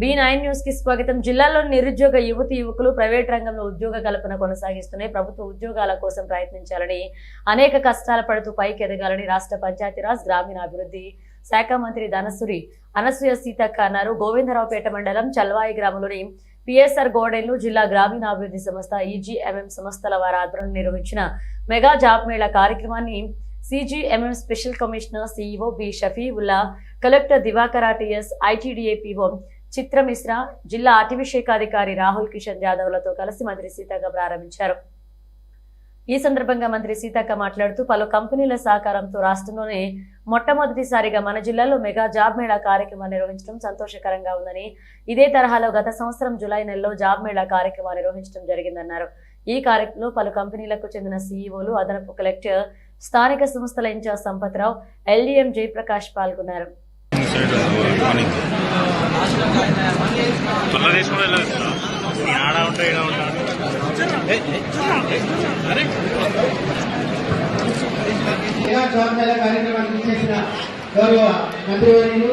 B nine న్యూస్కి స్వాగతం. జిల్లాలో నిరుద్యోగ యువతి యువకులు ప్రైవేట్ రంగంలో ఉద్యోగ కల్పన కొనసాగిస్తున్నాయి. ప్రభుత్వ ఉద్యోగాల కోసం ప్రయత్నించాలని అనేక కష్టాలు పడుతూ పైకి ఎదగాలని రాష్ట్ర పంచాయతీరాజ్ గ్రామీణాభివృద్ధి శాఖ మంత్రి ధనసురి అనసూయ సీతక్క అన్నారు. గోవిందరావుపేట మండలం చల్వాయి గ్రామంలోని పిఎస్ఆర్ గోడెన్లు జిల్లా గ్రామీణాభివృద్ధి సంస్థ ఈజీఎంఎం సంస్థల వారి ఆధ్వర్యంలో నిర్వహించిన మెగా జాబ్ మేళా కార్యక్రమాన్ని CGMM special commissioner CEO B Shafiullah collector Diwakar TS ITDA PO Chitra Mishra జిల్లా అటవీశాఖాధికారి రాహుల్ కిషన్ యాదవ్లతో కలిసి మంత్రి సీతక్క ప్రారంభించారు. ఈ సందర్భంగా మంత్రి సీతక్క మాట్లాడుతూ పలు కంపెనీల సహకారంతో రాష్ట్రంలోనే మొట్టమొదటిసారిగా మన జిల్లాలో మెగా జాబ్ మేళా కార్యక్రమాన్ని నిర్వహించడం సంతోషకరంగా ఉందని ఇదే తరహాలో గత సంవత్సరం జూలై నెలలో జాబ్ మేళా కార్యక్రమాన్ని నిర్వహించడం జరిగిందన్నారు. ఈ కార్యక్రమంలో పలు కంపెనీలకు చెందిన సీఈఓలు అదనపు కలెక్టర్ స్థానిక సంస్థల ఇన్ఛార్జ్ సంపత్రావు ఎల్డీఎం జయప్రకాష్ పాల్గొన్నారు. తొందర తీసుకుని వెళ్ళదు నీ ఆడ ఉంటా ఈడ ఉంటా కార్యక్రమానికి చేసిన గౌరవ మంత్రివర్యులు?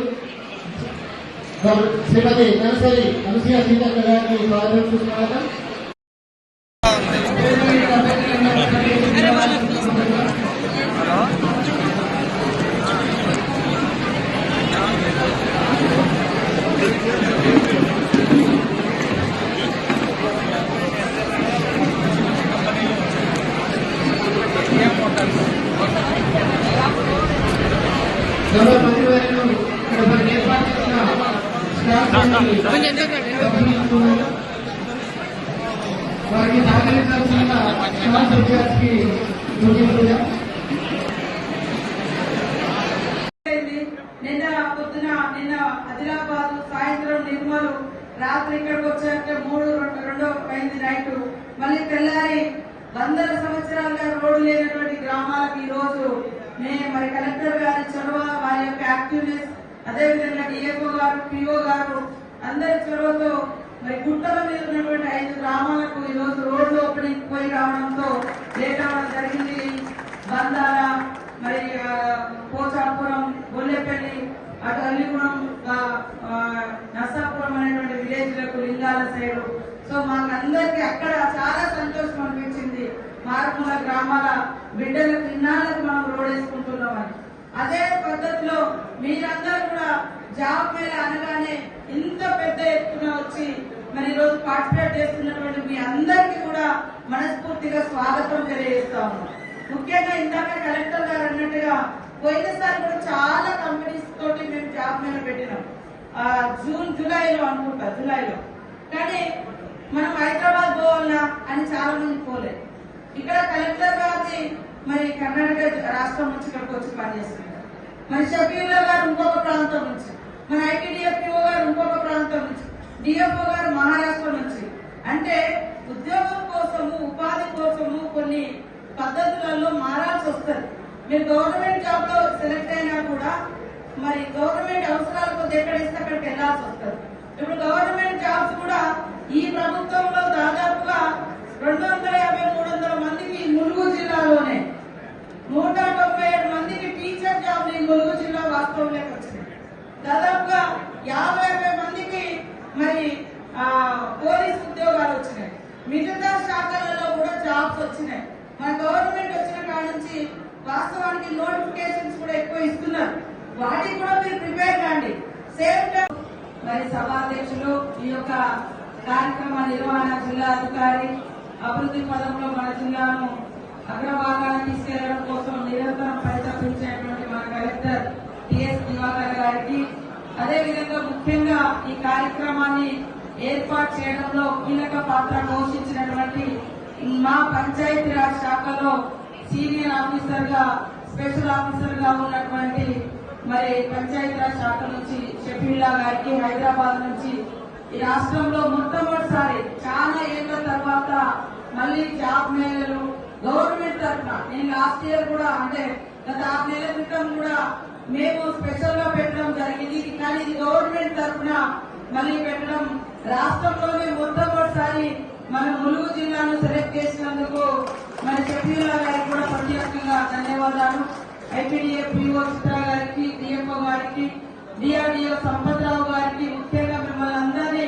గౌరవ శ్రీమతి నరసరి అనుసూయ సీతక్క గారికి స్వాగతం గౌరవ మంత్రివర్యులు ఇక్కడ మనకి ఏర్పాటు చేసిన వారికి సహకరించాల్సిన స్టాఫ్ ఇన్ఛార్జ్కి నిన్న పొద్దున నిన్న ఆదిలాబాద్ సాయంత్రం నిర్మలు రాత్రి ఇక్కడికి వచ్చాక మూడు రెండు రెండో అయింది నైట్ మళ్ళీ తెల్లారి వందల సంవత్సరాలుగా రోడ్డు లేదు గ్రామాలకు ఈ రోజు మే- మరి కలెక్టర్ గారి చొరవ వారి యొక్క యాక్టివ్నెస్ అదేవిధంగా డిఎఫ్ఓ గారు పిఓ గారు అందరి చొరవతో మరి గుట్టల మీద ఉన్నటువంటి ఐదు గ్రామాలకు ఈరోజు రోజు రోడ్లు ఓపెనింగ్ పోయి రావడంతో లేట్ అవడం జరిగింది. బందాల మరి పోచాపురం గొల్లెపల్లి అటు అల్లిగూడెం నర్సాపురం అనేటువంటి విలేజ్లకు లింగాల సైడ్. సో మాకు అందరికీ అక్కడ చాలా సంతోషం అనిపించింది. మారుమూల గ్రామాల బిడ్డలకు ఇన్నాళ్ళకు మనం రోడ్ అదే పద్ధతిలో మీరందరూ కూడా జాబ్ మేళ అనగానే ఇంత పెద్ద ఎత్తున వచ్చి మరి ఈరోజు పార్టిసిపేట్ చేస్తున్నటువంటి మీ అందరికీ కూడా మనస్ఫూర్తిగా స్వాగతం తెలియజేస్తా ముఖ్యంగా ఇందాక కలెక్టర్ గారు అన్నట్టుగా పోయినసారి కూడా చాలా కంపెనీస్ తోటి మేము జాబ్ మీద పెట్టినాం. జూన్ జూలైలో అనుకుంటా జూలైలో. కానీ మనం హైదరాబాద్ పోవాలా అని చాలా మంది పోలేదు. ఇక్కడ కలెక్టర్ గారి మరి కర్ణాటక రాష్ట్రం నుంచి ఇక్కడికి వచ్చి పనిచేస్తున్నారు. మరి షఫీల్లా గారు ఇంకొక ప్రాంతం నుంచి మన ఐటీడీఎఫ్ఓ గారు ఇంకొక ప్రాంతం నుంచి డిఎఫ్ఓ గారు మహారాష్ట్ర నుంచి. అంటే ఉద్యోగం కోసము ఉపాధి కోసము కొన్ని పద్ధతులలో మారాల్సి వస్తుంది. మీరు గవర్నమెంట్ జాబ్లో సెలెక్ట్ అయినా కూడా మరి గవర్నమెంట్ అవసరాల కొద్ది ఎక్కడ ఇస్తే అక్కడికి వెళ్ళాల్సి వస్తుంది. ఇప్పుడు గవర్నమెంట్ జాబ్స్ కూడా ఈ ప్రభుత్వంలో దాదాపుగా రెండు వందల యాభై మూడు వందల మందికి ములుగు జిల్లాలోనే నూట తొంభై ఏడు మందికి టీచర్ జాబ్ ఈ ములుగు జిల్లా వాస్తవంలోకి వచ్చింది దాదాపుగా యాభై యాభై మందికి మరి ఆ, పోలీస్ ఉద్యోగాలు వచ్చినాయి మిగతా శాఖలలో కూడా జాబ్స్ వచ్చినాయి. మన గవర్నమెంట్ వచ్చిన కాడ నుంచి వాస్తవానికి నోటిఫికేషన్స్ కూడా ఎక్కువ ఇస్తున్నారు. వాటికి కూడా మీరు ప్రిపేర్ కాండి సేమ్ టైం మరి సభాధ్యక్షులు ఈ యొక్క కార్యక్రమ నిర్వహణ జిల్లా అధికారి అభివృద్ధి పదంలో మన జిల్లాను అగ్రభాగాన్ని తీసుకెళ్ళడం కోసం నిరంతరం పరితపించేటువంటి మన కలెక్టర్ టిఎస్ దివాకర్ గారికి అదే విధంగా ముఖ్యంగా ఈ కార్యక్రమాన్ని ఏర్పాటు చేయడంలో కీలక పాత్ర పోషించినటువంటి మా పంచాయతీరాజ్ శాఖలో సీనియర్ ఆఫీసర్గా స్పెషల్ ఆఫీసర్గా ఉన్నటువంటి మరి పంచాయతీరాజ్ శాఖ నుంచి షఫీల్లా గారికి హైదరాబాద్ నుంచి ఈ రాష్ట్రంలో మొట్టమొదటిసారి చాలా ఏళ్ళ తర్వాత మళ్ళీ జాబ్ మేళలు గవర్నమెంట్ తరఫున. నేను లాస్ట్ ఇయర్ కూడా అంటే గత ఆరు నెలల క్రితం కూడా మేము స్పెషల్గా పెట్టడం జరిగింది. కానీ ఇది గవర్నమెంట్ తరఫున మళ్ళీ పెట్టడం రాష్ట్రంలోనే మొట్టమొదటిసారి మన ములుగు జిల్లాను సెలెక్ట్ చేసినందుకు మన షఫీల్లా గారికి కూడా ప్రత్యేకంగా ధన్యవాదాలు. ఐపీడీఏ పిఓ చిత్ర గారికి డిఎఫ్ఓ గారికి డిఆర్డిఓ సంపత్రావు గారికి ముఖ్యంగా మిమ్మల్ని అందరినీ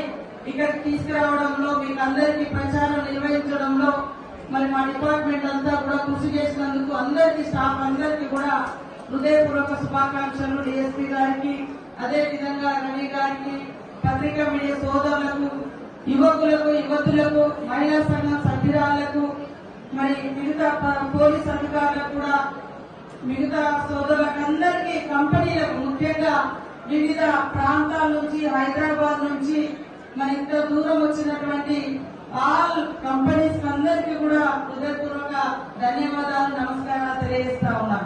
ఇక్కడికి తీసుకురావడంలో మీకు అందరికీ ప్రచారం నిర్వహించడంలో మరి మా డిపార్ట్మెంట్ అంతా కూడా కృషి చేసినందుకు అందరికీ స్టాఫ్ అందరికీ కూడా హృదయపూర్వక శుభాకాంక్షలు. డిఎస్పీ గారికి అదే విధంగా రవి గారికి పత్రికా మీడియా సోదరులకు యువకులకు యువతులకు మహిళా సంఘం సభ్యురాలకు మరి మిగతా ప- పోలీస్ అధికారులకు కూడా మిగతా సోదరులకు అందరికీ కంపెనీలకు ముఖ్యంగా వివిధ ప్రాంతాల నుంచి హైదరాబాద్ నుంచి మరి ఇంత దూరం వచ్చినటువంటి ఆల్ కంపెనీస్ అందరికీ కూడా హృదయపూర్వక ధన్యవాదాలు నమస్కారాలు తెలియజేస్తా ఉన్నాం